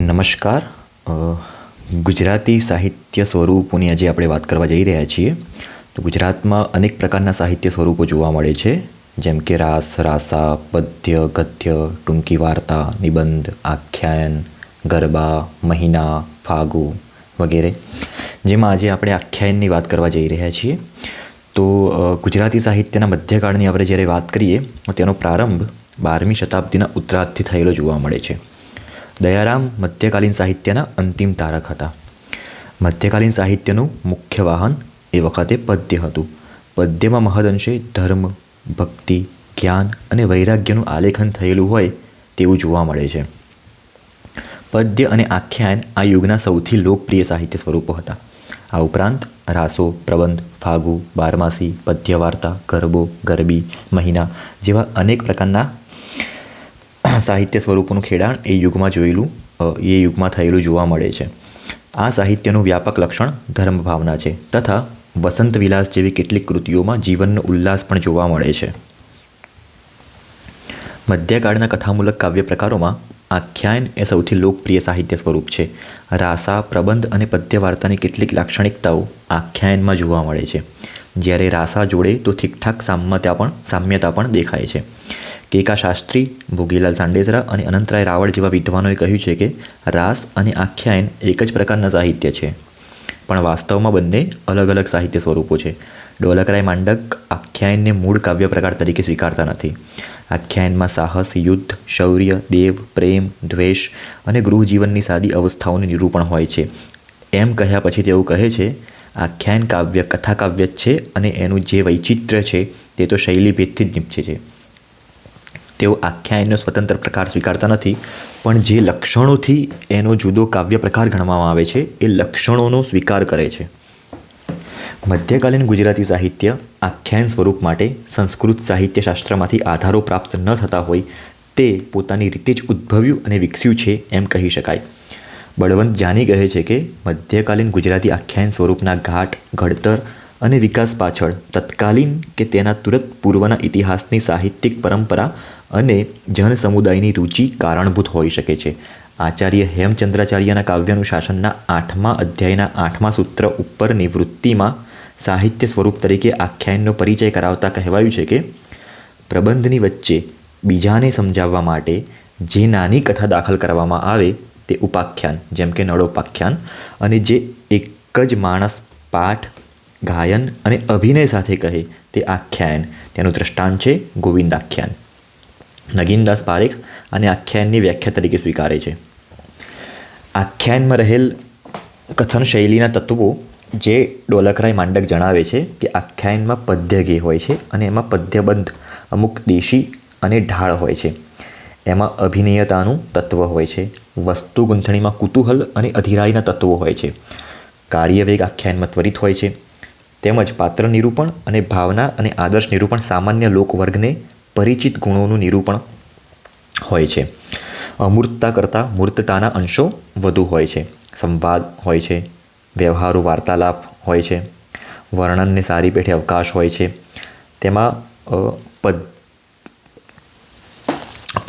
નમસ્કાર. ગુજરાતી સાહિત્ય સ્વરૂપોની આજે આપણે વાત કરવા જઈ રહ્યા છીએ. તો ગુજરાતમાં અનેક પ્રકારના સાહિત્ય સ્વરૂપો જોવા મળે છે. જેમ કે રાસ, રાસા, પદ્ય, ગદ્ય, ટૂંકી વાર્તા, નિબંધ, આખ્યાન, ગરબા, મહિના, ફાગુ વગેરે. જેમાં આજે આપણે આખ્યાનની વાત કરવા જઈ રહ્યા છીએ. તો ગુજરાતી સાહિત્યના મધ્યકાળની આપણે જ્યારે વાત કરીએ, તો તેનો પ્રારંભ બારમી શતાબ્દીના ઉત્તરાર્ધથી થયેલો જોવા મળે છે. દયારામ મધ્યકાલીન સાહિત્યના અંતિમ તારક હતા મધ્યકાલીન સાહિત્યનું મુખ્ય વાહન એ વખતે પદ્ય હતું પદ્યમાં મહદઅંશે ધર્મ ભક્તિ જ્ઞાન અને વૈરાગ્યનું આલેખન થયેલું હોય તેવું જોવા મળે છે પદ્ય અને આખ્યાન આ યુગના સૌથી લોકપ્રિય સાહિત્ય સ્વરૂપો હતા આ ઉપરાંત રાસો પ્રબંધ ફાગુ બારમાસી પદ્ય વાર્તા ગરબો ગરબી મહિના જેવા અનેક પ્રકારના સાહિત્ય સ્વરૂપોનું ખેડાણ એ યુગમાં જોયેલું એ યુગમાં થયેલું જોવા મળે છે. આ સાહિત્યનું વ્યાપક લક્ષણ ધર્મ ભાવના છે તથા વસંત વિલાસ જેવી કેટલીક કૃતિઓમાં જીવનનો ઉલ્લાસ પણ જોવા મળે છે. મધ્યકાળના કથામૂલક કાવ્ય પ્રકારોમાં આખ્યાન એ સૌથી લોકપ્રિય સાહિત્ય સ્વરૂપ છે. રાસા, પ્રબંધ અને પદ્ય વાર્તાની કેટલીક લાક્ષણિકતાઓ આખ્યાયનમાં જોવા મળે છે. જ્યારે રાસા જોડે તો ઠીકઠાક સામ્યતા પણ સામ્યતા પણ દેખાય છે. કેકા શાસ્ત્રી ભોગીલાલ સાંડેસરા અને અનંતરાય રાવળ જેવા વિદ્વાનોએ કહ્યું છે કે, રાસ અને આખ્યાયન એક જ પ્રકારના સાહિત્ય છે. પણ વાસ્તવમાં બંને અલગ અલગ સાહિત્ય સ્વરૂપો છે. ડોલકરાય માંડક આખ્યાયનને મૂળ કાવ્ય પ્રકાર તરીકે સ્વીકારતા નથી. આખ્યાયનમાં સાહસ, યુદ્ધ, શૌર્ય, દેવ, પ્રેમ, દ્વેષ અને ગૃહજીવનની સાદી અવસ્થાઓનું નિરૂપણ હોય છે. એમ કહ્યા પછી તેઓ કહે છે આખ્યાન કાવ્ય કથા કાવ્ય છે અને એનું જે વૈચિત્ર્ય છે તે તો શૈલીભેદથી જ નીપજે છે. તેઓ આખ્યાયનનો સ્વતંત્ર પ્રકાર સ્વીકારતા નથી, પણ જે લક્ષણોથી એનો જુદો કાવ્ય પ્રકાર ગણવામાં આવે છે, એ લક્ષણોનો સ્વીકાર કરે છે. મધ્યકાલીન ગુજરાતી સાહિત્ય આખ્યાન સ્વરૂપ માટે સંસ્કૃત સાહિત્ય શાસ્ત્રમાંથી આધારો પ્રાપ્ત ન થતા હોય તે પોતાની રીતે જ ઉદ્ભવ્યું અને વિકસ્યું છે એમ કહી શકાય. બળવંત જાની કહે છે કે, મધ્યકાલીન ગુજરાતી આખ્યાન સ્વરૂપના ઘાટ, ઘડતર અને વિકાસ પાછળ તત્કાલીન કે તેના તુરત પૂર્વના ઇતિહાસની સાહિત્યિક પરંપરા અને જન સમુદાયની રુચિ કારણભૂત હોઈ શકે છે. આચાર્ય હેમચંદ્રાચાર્યના કાવ્યાનુશાસનના આઠમા અધ્યાયના આઠમા સૂત્ર ઉપરની વૃત્તિમાં સાહિત્ય સ્વરૂપ તરીકે આખ્યાનનો પરિચય કરાવતા કહેવાયું છે કે, પ્રબંધની વચ્ચે બીજાને સમજાવવા માટે જે નાની કથા દાખલ કરવામાં આવે તે ઉપાખ્યાન, જેમ કે નળોપાખ્યાન. અને જે એક જ માણસ પાઠ, ગાયન અને અભિનય સાથે કહે તે આખ્યાયન તેનું દ્રષ્ટાંત છે ગોવિંદાખ્યાન. નગીનદાસ પારેખ અને આખ્યાનની વ્યાખ્યા તરીકે સ્વીકારે છે. આખ્યાનમાં રહેલ કથન શૈલીના તત્વો જે ડોલકરાય માંડક જણાવે છે કે આખ્યાનમાં પદ્ય ગે હોય છે અને એમાં પદ્યબંધ અમુક દેશી અને ઢાળ હોય છે. એમાં અભિનયતાનું તત્વ હોય છે. વસ્તુ ગૂંથણીમાં કુતૂહલ અને અધિરાયના તત્વો હોય છે. કાર્યવેગ આખ્યાનમાં ત્વરિત હોય છે. તેમજ પાત્ર નિરૂપણ અને ભાવના અને આદર્શ નિરૂપણ સામાન્ય લોકવર્ગને પરિચિત ગુણોનું નિરૂપણ હોય છે. અમૂર્તતા કરતાં મૂર્તતાના અંશો વધુ હોય છે. સંવાદ હોય છે. વ્યવહારુ વાર્તાલાપ હોય છે. વર્ણનને સારી પેઠે અવકાશ હોય છે. તેમાં પદ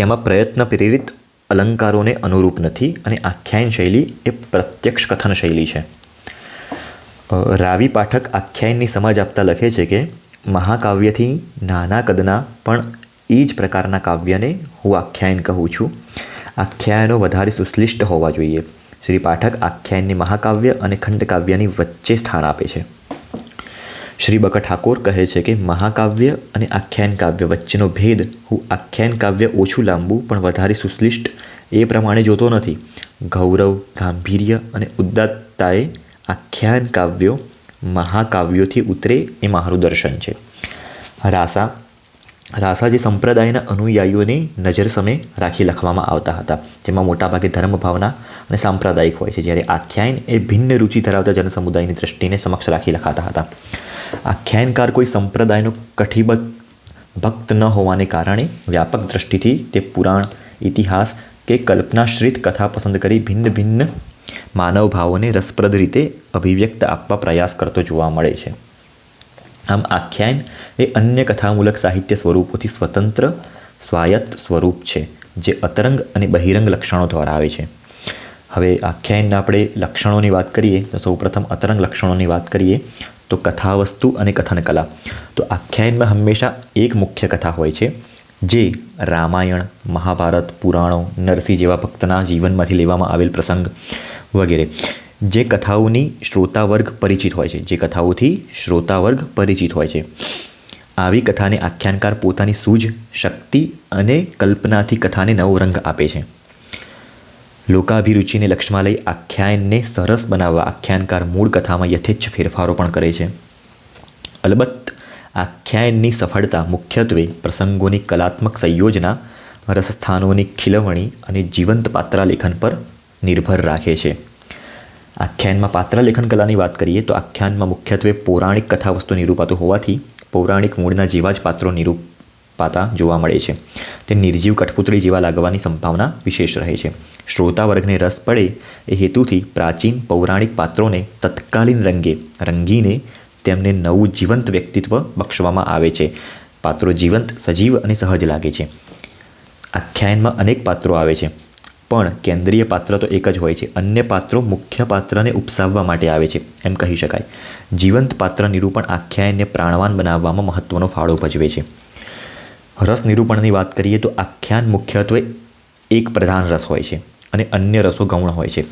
તેમાં પ્રયત્ન પ્રેરિત અલંકારોને અનુરૂપ નથી અને આખ્યાયન શૈલી એ પ્રત્યક્ષ કથન શૈલી છે. રાવી પાઠક આખ્યાયનની સમજ આપતા લખે છે કે, મહાકાવ્યથી નાના કદના પણ એ જ પ્રકારના કાવ્યને હું આખ્યાયન કહું છું. આખ્યાયનો વધારે સુશ્લિષ્ટ હોવા જોઈએ. શ્રી પાઠક આખ્યાયનને મહાકાવ્ય અને ખંડકાવ્યની વચ્ચે સ્થાન આપે છે. શ્રી બકા ઠાકોર કહે છે કે મહાકાવ્ય અને આખ્યાન કાવ્ય વચ્ચેનો ભેદ, હું આખ્યાન કાવ્ય ઓછું લાંબુ પણ વધારે સુશ્લિષ્ટ એ પ્રમાણે જોતો નથી. ગૌરવ, ગાંભીર્ય અને ઉદાત્તતાએ આખ્યાન કાવ્યો મહાકાવ્યોથી ઉતરે એ મારું દર્શન છે. રાસા રાસા જે સંપ્રદાયના અનુયાયીઓને નજર સામે રાખી લખવામાં આવતા હતા, જેમાં મોટાભાગે ધર્મ ભાવના અને સાંપ્રદાયિક હોય છે, જ્યારે આખ્યાયન એ ભિન્ન રુચિ ધરાવતા જનસમુદાયની દ્રષ્ટિને સમક્ષ રાખી લખાતા હતા. આખ્યાનકાર કોઈ સંપ્રદાયનો કઠિબદ્ધ ભક્ત ન હોવાને કારણે વ્યાપક દ્રષ્ટિથી તે પુરાણ, ઇતિહાસ કે કલ્પનાશ્રિત કથા પસંદ કરી ભિન્ન ભિન્ન માનવ ભાવોને રસપ્રદ રીતે અભિવ્યક્ત આપવા પ્રયાસ કરતો જોવા મળે છે. આમ આખ્યાન એ અન્ય કથામૂલક સાહિત્ય સ્વરૂપોથી સ્વતંત્ર સ્વાયત્ત સ્વરૂપ છે, જે અતરંગ અને બહિરંગ લક્ષણો ધરાવે છે. હવે આખ્યાયનના આપણે લક્ષણોની વાત કરીએ, તો સૌપ્રથમ અતરંગ લક્ષણોની વાત કરીએ, તો કથાવસ્તુ અને કથન કલા તો આખ્યાયનમાં હંમેશા એક મુખ્ય કથા હોય છે, જે રામાયણ, મહાભારત, પુરાણો, નરસિંહ જેવા ભક્તના જીવનમાંથી લેવામાં આવેલ પ્રસંગ વગેરે, જે કથાઓની શ્રોતાવર્ગ પરિચિત હોય છે, જે કથાઓથી શ્રોતાવર્ગ પરિચિત હોય છે. આવી કથાને આખ્યાનકાર પોતાની સૂઝ, શક્તિ અને કલ્પનાથી કથાને નવો રંગ આપે છે. લોકાભિરુચિને લક્ષ્યમાં લઈ આખ્યાનને સરસ બનાવવા આખ્યાનકાર મૂળ કથામાં યથેચ્છ ફેરફારો પણ કરે છે. અલબત્ત, આખ્યાનની સફળતા મુખ્યત્વે પ્રસંગોની કલાત્મક સંયોજના, રસસ્થાનોની ખીલવણી અને જીવંત પાત્રાલેખન પર નિર્ભર રાખે છે. આખ્યાનમાં પાત્રલેખન કલાની વાત કરીએ તો આખ્યાનમાં મુખ્યત્વે પૌરાણિક કથા વસ્તુ નિરૂપાતું હોવાથી, પૌરાણિક મૂળના જેવા જ પાત્રો નિરૂપાતા જોવા મળે છે. તે નિર્જીવ કઠપુતળી જેવા લાગવાની સંભાવના વિશેષ રહે છે. શ્રોતા વર્ગને રસ પડે એ હેતુથી પ્રાચીન પૌરાણિક પાત્રોને તત્કાલીન રંગે, રંગીને તેમને નવું જીવંત વ્યક્તિત્વ બક્ષવામાં આવે છે. પાત્રો જીવંત, સજીવ અને સહજ લાગે છે. આખ્યાયનમાં અનેક પાત્રો આવે છે. પણ કેન્દ્રીય પાત્ર તો એક જ હોય છે. અન્ય પાત્રો મુખ્ય પાત્રને ઉપસાવવા માટે આવે છે, એમ કહી શકાય. જીવંત પાત્ર નિરૂપણ આખ્યાયનને પ્રાણવાન બનાવવામાં મહત્વનો ફાળો ભજવે છે. રસ નિરૂપણની વાત કરીએ તો આખ્યાન મુખ્યત્વે એક પ્રધાન રસ હોય છે અને અન્ય રસો ગૌણ હોય છે.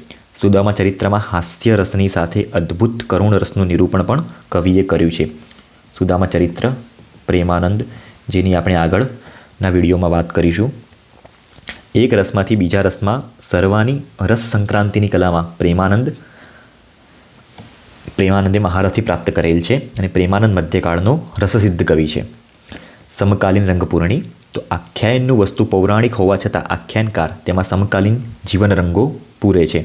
સુદામા ચરિત્રમાં હાસ્ય રસની સાથે અદ્ભુત કરુણ રસનું નિરૂપણ પણ કવિએ કર્યું છે. સુદામા ચરિત્ર, પ્રેમાનંદ, જેની આપણે આગળના વિડીયોમાં વાત કરીશું. એક રસમાંથી બીજા રસમાં સર્વાની રસ સંક્રાંતિની કલામાં પ્રેમાનંદ, પ્રેમાનંદે મહારથી પ્રાપ્ત કરેલ છે અને પ્રેમાનંદ મધ્યકાળનો રસસિદ્ધ કવિ છે. સમકાલીન રંગપૂરણી. તો આખ્યાયનનું વસ્તુ પૌરાણિક હોવા છતાં આખ્યાનકાર તેમાં સમકાલીન જીવન રંગો પૂરે છે.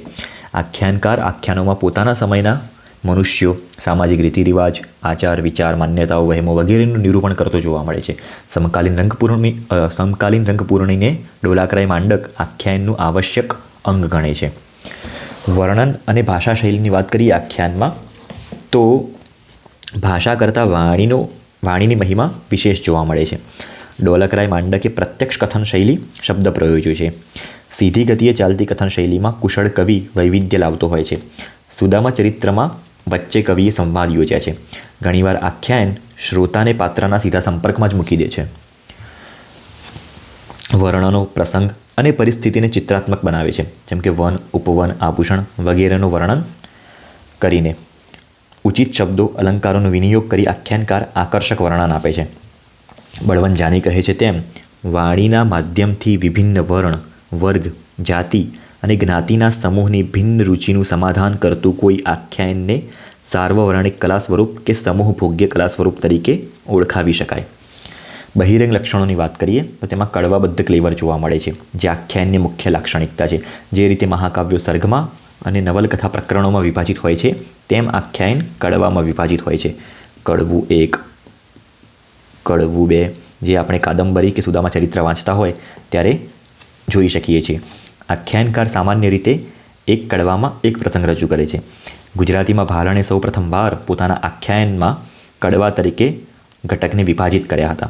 આખ્યાનકાર આખ્યાનોમાં પોતાના સમયના મનુષ્યો, સામાજિક રીતિરિવાજ, આચાર, વિચાર, માન્યતાઓ, વહેમો વગેરેનું નિરૂપણ કરતો જોવા મળે છે. સમકાલીન રંગપૂર્ણી સમકાલીન રંગપૂરણીને ડોલાકરાય માંડક આખ્યાનનું આવશ્યક અંગ ગણે છે. વર્ણન અને ભાષા શૈલીની વાત કરીએ આખ્યાનમાં, તો ભાષા કરતાં વાણીનો વાણીની મહિમા વિશેષ જોવા મળે છે. ડોલકરાય માંડકે પ્રત્યક્ષ કથન શૈલી શબ્દ પ્રયોજ્યો છે. સીધી ગતિએ ચાલતી કથન શૈલીમાં કુશળ કવિ વૈવિધ્ય લાવતો હોય છે. સુદામા ચરિત્રમાં વચ્ચે કવિએ સંવાદ યોજ્યા છે. ઘણીવાર આખ્યાન શ્રોતાને પાત્રના સીધા સંપર્કમાં જ મૂકી દે છે. વર્ણનો પ્રસંગ અને પરિસ્થિતિને ચિત્રાત્મક બનાવે છે. જેમ કે વન, ઉપવન, આભૂષણ વગેરેનું વર્ણન કરીને ઉચિત શબ્દો, અલંકારોનો વિનિયોગ કરી આખ્યાનકાર આકર્ષક વર્ણન આપે છે. બળવંત જાની કહે છે તેમ, વાણીના માધ્યમથી વિભિન્ન વર્ણ, વર્ગ, જાતિ અને જ્ઞાતિના સમૂહની ભિન્ન રુચિનું સમાધાન કરતું કોઈ આખ્યાનને સાર્વવર્ણિક કલા સ્વરૂપ કે સમૂહ ભોગ્ય કલા સ્વરૂપ તરીકે ઓળખાવી શકાય. બહિરંગ લક્ષણોની વાત કરીએ, તો તેમાં કડવાબદ્ધ ક્લેવર જોવા મળે છે, જે આખ્યાનની મુખ્ય લાક્ષણિકતા છે. જે રીતે મહાકાવ્યો સર્ગમાં અને નવલકથા પ્રકરણોમાં વિભાજિત હોય છે તેમ આખ્યાયન કડવામાં વિભાજિત હોય છે. કડવું એક, કડવું બે, જે આપણે કાદંબરી કે સુદામા ચરિત્ર વાંચતા હોય ત્યારે જોઈ શકીએ છીએ. આખ્યાનકાર સામાન્ય રીતે એક કડવામાં એક પ્રસંગ રજૂ કરે છે. ગુજરાતીમાં ભારણે સૌ પ્રથમવાર પોતાના આખ્યાયનમાં કડવા તરીકે ઘટકને વિભાજિત કર્યા હતા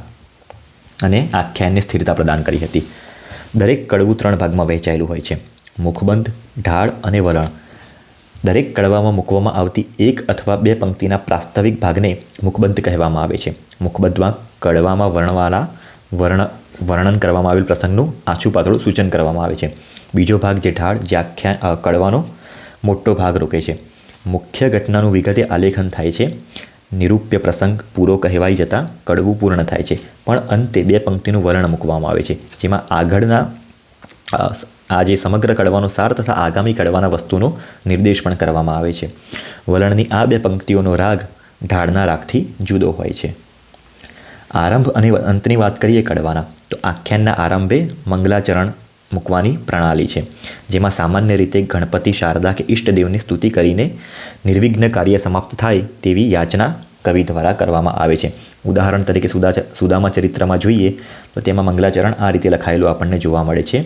અને આખ્યાનને સ્થિરતા પ્રદાન કરી હતી. દરેક કડવું ત્રણ ભાગમાં વહેંચાયેલું હોય છે. મુખબંધ, ઢાળ અને વલણ. દરેક કડવામાં મૂકવામાં આવતી એક અથવા બે પંક્તિના પ્રાસ્તવિક ભાગને મુખબંધ કહેવામાં આવે છે. મુખબંધમાં કડવામાં વર્ણવાલા વર્ણ, વર્ણન કરવામાં આવેલ પ્રસંગનું આછું પાતળું સૂચન કરવામાં આવે છે. બીજો ભાગ જે ઢાળ જે આખ્યા કડવાનો મોટો ભાગ રોકે છે. મુખ્ય ઘટનાનું વિગતે આલેખન થાય છે. નિરૂપ્ય પ્રસંગ પૂરો કહેવાઈ જતાં કડવું પૂર્ણ થાય છે. પણ અંતે બે પંક્તિનું વર્ણ મૂકવામાં આવે છે. જેમાં આગળના આ જે સમગ્ર કડવાનો સાર તથા આગામી કડવાના વસ્તુનો નિર્દેશ પણ કરવામાં આવે છે. વલણની આ બે પંક્તિઓનો રાગ ઢાળના રાગથી જુદો હોય છે. આરંભ અને અંતની વાત કરીએ કડવાના, તો આખ્યાનના આરંભે મંગલાચરણ મૂકવાની પ્રણાલી છે, જેમાં સામાન્ય રીતે ગણપતિ શારદા કે ઈષ્ટદેવની સ્તુતિ કરીને નિર્વિઘ્ન કાર્ય સમાપ્ત થાય તેવી યાચના કવિ દ્વારા કરવામાં આવે છે. ઉદાહરણ તરીકે સુદા સુદામા ચરિત્રમાં જોઈએ તો તેમાં મંગલાચરણ આ રીતે લખાયેલું આપણને જોવા મળે છે.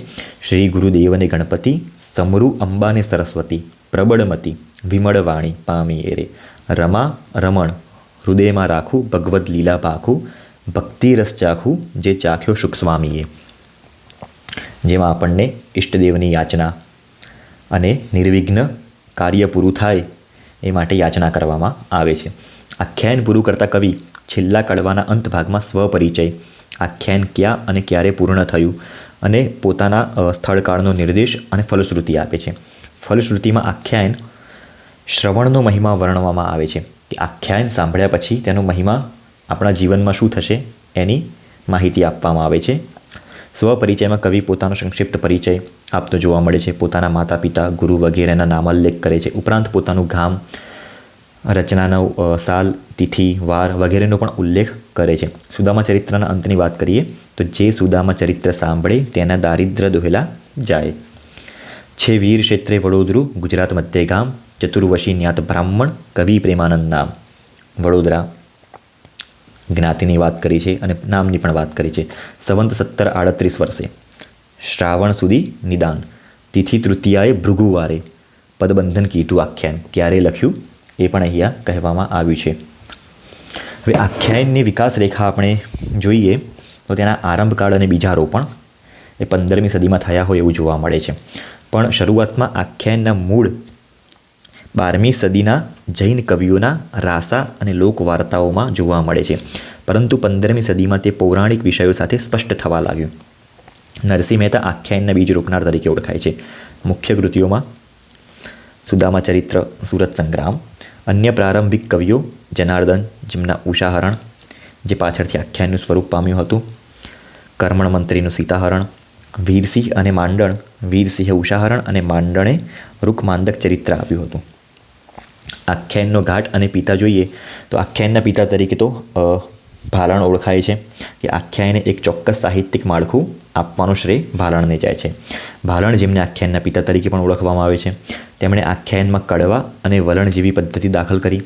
શ્રી ગુરુદેવને ગણપતિ, સમરુ અંબાને સરસ્વતી, પ્રબળમતી, વિમળવાણી, પામી એરે, રમા, રમણ, હૃદયમાં રાખું, ભગવદ્ લીલા પાખું ભક્તિ રસ ચાખું, જે ચાખ્યો સુખસ્વામીએ જેમાં આપણને ઈષ્ટદેવની યાચના અને નિર્વિઘ્ન કાર્ય પૂરું થાય એ માટે યાચના કરવામાં આવે છે. આખ્યાન પૂરું કરતા કવિ છેલ્લા કડવાના અંત ભાગમાં સ્વપરિચય આખ્યાન ક્યાં અને ક્યારે પૂર્ણ થયું અને પોતાના સ્થળકાળનો નિર્દેશ અને ફલશ્રુતિ આપે છે. ફલશ્રુતિમાં આખ્યાન શ્રવણનો મહિમા વર્ણવવામાં આવે છે કે આખ્યાન સાંભળ્યા પછી તેનો મહિમા આપણા જીવનમાં શું થશે એની માહિતી આપવામાં આવે છે. સ્વપરિચયમાં કવિ પોતાનો સંક્ષિપ્ત પરિચય આપતો જોવા મળે છે. પોતાના માતા પિતા ગુરુ વગેરેના નામોલ્લેખ કરે છે. ઉપરાંત પોતાનું ગામ રચનાનો સાલ, તિથિ, વાર વગેરેનો પણ ઉલ્લેખ કરે છે. સુદામા ચરિત્રના અંતની વાત કરીએ તો જે સુદામા ચરિત્ર સાંભળે તેના દારિદ્ર દોહેલા જાય. છે વીર ક્ષેત્રે વડોદરું, ગુજરાત મધ્ય ગામ ચતુર્વશી ન્યાત બ્રાહ્મણ, કવિ પ્રેમાનંદ નામ. વડોદરા જ્ઞાતિની વાત કરી છે અને નામની પણ વાત કરી છે. સંવંત સત્તર આડત્રીસ વર્ષે. શ્રાવણ સુધી નિદાન. તિથિ તૃતીયાએ ભૃગુવારે. પદબંધન કીટું આખ્યાન. ક્યારે લખ્યું? એ પણ અહીંયા કહેવામાં આવ્યું છે. હવે આખ્યાયનની વિકાસ રેખા આપણે જોઈએ તો તેના આરંભકાળ અને બીજારોપણ એ પંદરમી સદીમાં થયા હોય એવું જોવા મળે છે. પણ શરૂઆતમાં આખ્યાયનના મૂળ બારમી સદીના જૈન કવિઓના રાસા અને લોકવાર્તાઓમાં જોવા મળે છે. પરંતુ પંદરમી સદીમાં તે પૌરાણિક વિષયો સાથે સ્પષ્ટ થવા લાગ્યું. નરસિંહ મહેતા આખ્યાયનના બીજ રોપનાર તરીકે ઓળખાય છે. મુખ્ય કૃતિઓમાં સુદામા ચરિત્ર, સુરત સંગ્રામ અન્ય પ્રારંભિક કવિઓ, જનાર્દન, જેમના ઉષાહરણ, જે પાછળથી આખ્યાનનું સ્વરૂપ પામ્યું હતું, કર્મણ મંત્રીનું સીતાહરણ, વીરસિંહ અને માંડણ, વીરસિંહે ઉષાહરણ અને માંડણે રૂકમાંદક ચરિત્ર આપ્યું હતું. આખ્યાનનો ઘાટ અને પિતા જોઈએ તો આખ્યાનના પિતા તરીકે તો ભાલણ ઓળખાય છે કે આખ્યાયને એક ચોક્કસ સાહિત્યિક માળખું આપવાનો શ્રેય ભાલણને જાય છે. ભાલણ જેમને આખ્યાનના પિતા તરીકે પણ ઓળખવામાં આવે છે. તેમણે આખ્યાનમાં કડવા અને વલણ જેવી પદ્ધતિ દાખલ કરી.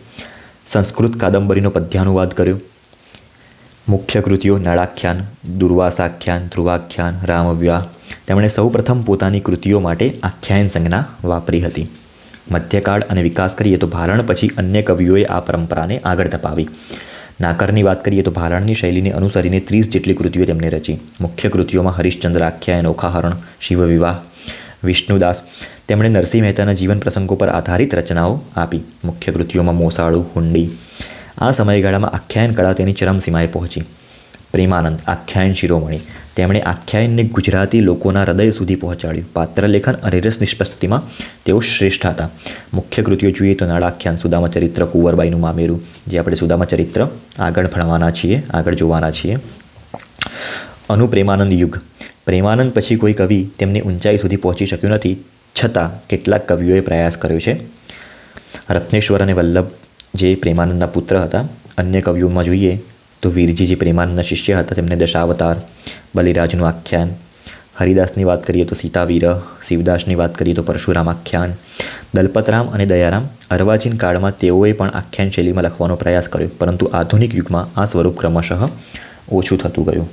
સંસ્કૃત કાદંબરીનો પદ્યાનુવાદ કર્યો. મુખ્ય કૃતિઓ નળાખ્યાન દુર્વાસાખ્યાન, ધ્રુવાખ્યાન રામવ્યાહ તેમણે સૌપ્રથમ પોતાની કૃતિઓ માટે આખ્યાયન સંજ્ઞા વાપરી હતી. મધ્યકાળ અને વિકાસ કરીએ તો ભારણ પછી અન્ય કવિઓએ આ પરંપરાને આગળ ધપાવી. નાકરની વાત કરીએ તો ભારણની શૈલીને અનુસરીને ત્રીસ જેટલી કૃતિઓ તેમણે રચી. મુખ્ય કૃતિઓમાં હરિશ્ચંદ્ર આખ્યાન, ઓખાહરણ, શિવવિવાહ, વિષ્ણુદાસ. તેમણે નરસિંહ મહેતાના જીવન પ્રસંગો પર આધારિત રચનાઓ આપી. મુખ્ય કૃતિઓમાં મોસાળું, હુંડી. આ સમયગાળામાં આખ્યાયન કળા તેની ચરમસીમાએ પહોંચી. પ્રેમાનંદ, આખ્યાન શિરોમણી. તેમણે આખ્યાયનને ગુજરાતી લોકોના હૃદય સુધી પહોંચાડ્યું. પાત્રલેખન અને રસ નિષ્પત્તિમાં તેઓ શ્રેષ્ઠ હતા. મુખ્ય કૃતિઓ જોઈએ તો નળાખ્યાન સુદામા ચરિત્ર, કુંવરબાઈનું મામેરું, જે આપણે સુદામા ચરિત્ર આગળ ભણવાના છીએ, આગળ જોવાના છીએ. અનુ પ્રેમાનંદ યુગ. પ્રેમાનંદ પછી કોઈ કવિ તેમની ઊંચાઈ સુધી પહોંચી શક્યું નથી, છતાં કેટલાક કવિઓએ પ્રયાસ કર્યો છે. રત્નેશ્વર અને વલ્લભ જે પ્રેમાનંદના પુત્ર હતા, અન્ય કવિઓમાં જોઈએ તો વીરજી જે પ્રેમાનંદના શિષ્ય હતા, તેમને દશાવતાર, બલિરાજનું આખ્યાન, હરિદાસની વાત કરીએ તો સીતાવીર, શિવદાસની વાત કરીએ તો પરશુરામ આખ્યાન, દલપતરામ અને દયારામ, અર્વાચીન કાળમાં તેઓએ પણ આખ્યાન શૈલીમાં લખવાનો પ્રયાસ કર્યો, પરંતુ આધુનિક યુગમાં આ સ્વરૂપ ક્રમશઃ ઓછું થતું ગયું.